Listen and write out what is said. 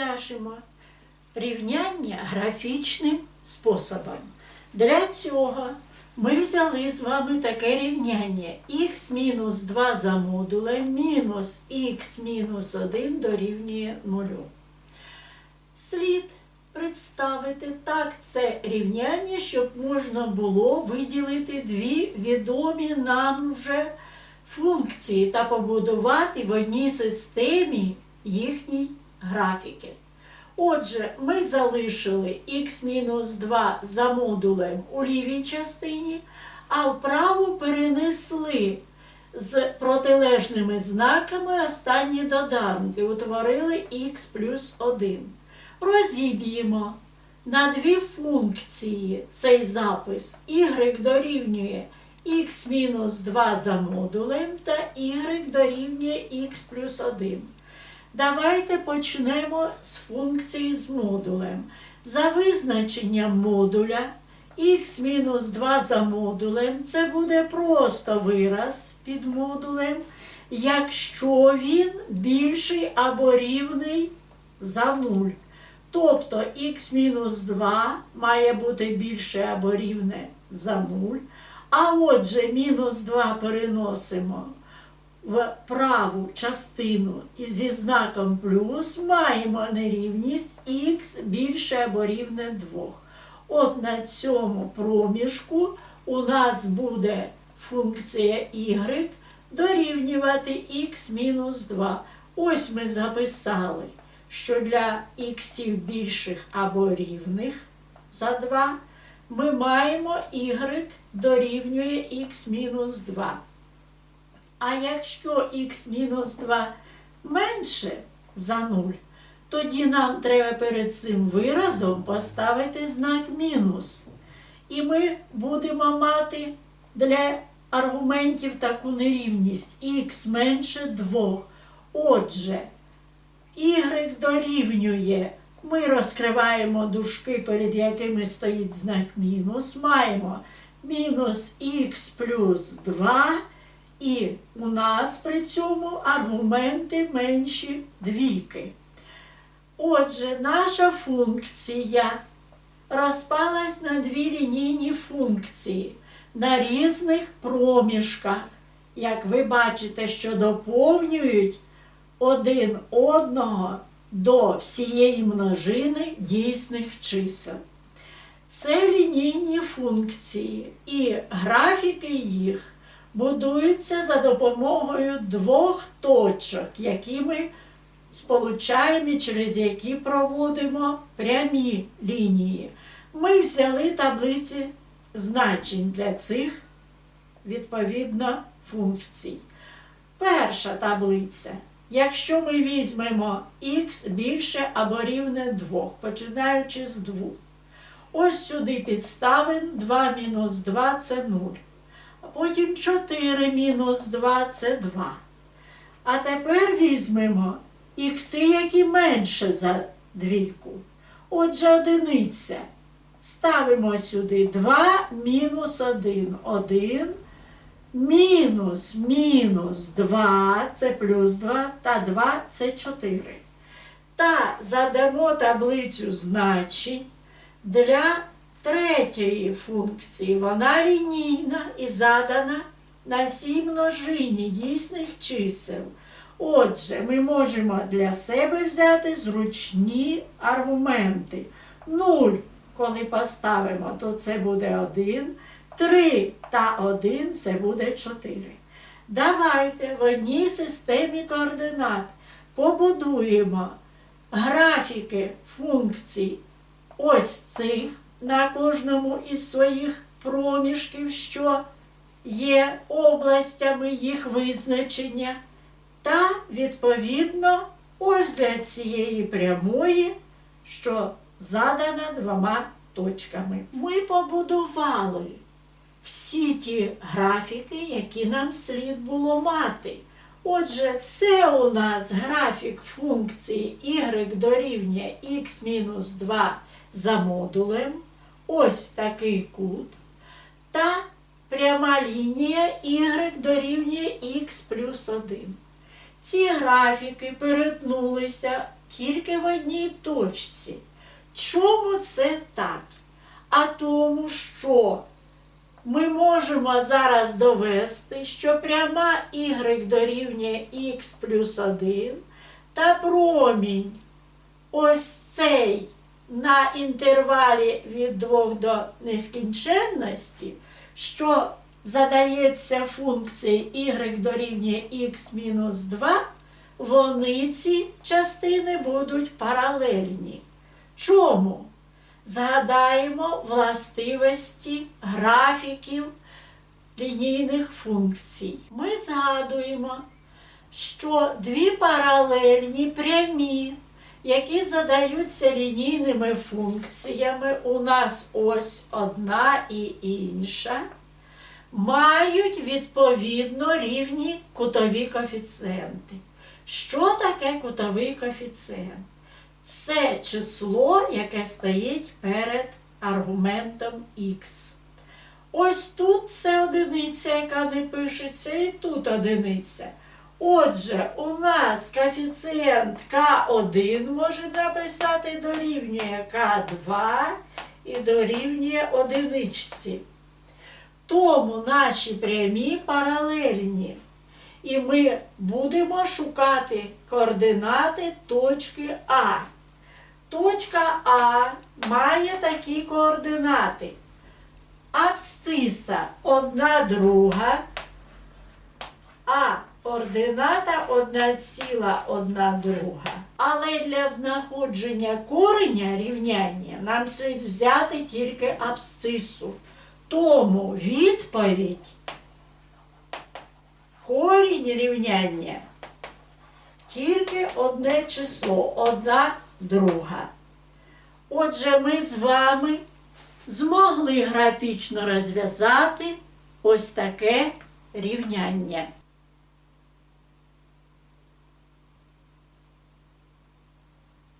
розв'яжемо рівняння графічним способом. Для цього ми взяли з вами таке рівняння мінус 2 за модулем мінус мінус 1 дорівнює 0. Слід представити так це рівняння, щоб можна було виділити дві відомі нам вже функції та побудувати в одній системі їхні графіки. Отже, ми залишили х-2 за модулем у лівій частині, а вправо перенесли з протилежними знаками останні доданки, утворили х плюс 1. Розіб'ємо на дві функції цей запис y дорівнює х-2 за модулем та y дорівнює х плюс 1. Давайте почнемо з функції з модулем. За визначенням модуля х-2 за модулем це буде просто вираз під модулем, якщо він більший або рівний за 0. Тобто х-2 має бути більше або рівне за 0. А отже, мінус 2 переносимо в праву частину зі знаком плюс маємо нерівність х більше або рівне 2. От на цьому проміжку у нас буде функція y дорівнювати х мінус 2. Ось ми записали, що для х більших або рівних за 2 ми маємо y дорівнює х мінус 2. А якщо х-2 менше за 0, тоді нам треба перед цим виразом поставити знак мінус. І ми будемо мати для аргументів таку нерівність х менше 2. Отже, y дорівнює, ми розкриваємо дужки, перед якими стоїть знак мінус, маємо мінус х плюс 2. І у нас при цьому аргументи менші двійки. Отже, наша функція розпалась на дві лінійні функції на різних проміжках. Як ви бачите, що доповнюють один одного до всієї множини дійсних чисел. Це лінійні функції і графіки їх будуються за допомогою двох точок, які ми сполучаємо і через які проводимо прямі лінії. Ми взяли таблиці значень для цих відповідно функцій. Перша таблиця. Якщо ми візьмемо х більше або рівне 2, починаючи з 2. Ось сюди підставимо 2 мінус 2 це 0 потім 4 мінус 2 це 2. А тепер візьмемо ікси, які менше за двійку. Отже, одиниця. Ставимо сюди 2 мінус 1. 1. Мінус мінус 2 це плюс 2, та 2 це 4. Та задамо таблицю значень для третьої функції. Вона лінійна і задана на всій множині дійсних чисел. Отже, ми можемо для себе взяти зручні аргументи. 0, коли поставимо, то це буде 1. 3 та 1 це буде 4. Давайте в одній системі координат побудуємо графіки функцій ось цих на кожному із своїх проміжків, що є областями їх визначення, та, відповідно, ось для цієї прямої, що задана двома точками. Ми побудували всі ті графіки, які нам слід було мати. Отже, це у нас графік функції y дорівнює x-2 за модулем ось такий кут та пряма лінія y дорівнює х плюс 1. Ці графіки перетнулися тільки в одній точці. Чому це так? А тому, що ми можемо зараз довести, що пряма y дорівнює x плюс 1 та промінь ось цей на інтервалі від 2 до нескінченності, що задається функції y дорівнює x мінус 2, вони ці частини будуть паралельні. Чому? Згадаємо властивості графіків лінійних функцій. Ми згадуємо, що дві паралельні прямі, які задаються лінійними функціями, у нас ось одна і інша, мають відповідно рівні кутові коефіцієнти. Що таке кутовий коефіцієнт? Це число, яке стоїть перед аргументом х. Ось тут це одиниця, яка не пишеться, і тут одиниця. Отже, у нас коефіцієнт К1 може написати дорівнює К2 і дорівнює одиничці. Тому наші прямі паралельні. І ми будемо шукати координати точки А. Точка А має такі координати. Абсциса одна друга, а ордината одна ціла одна друга. Але для знаходження кореня рівняння нам слід взяти тільки абсцису. Тому відповідь корінь рівняння тільки одне число, одна друга. Отже, ми з вами змогли графічно розв'язати ось таке рівняння.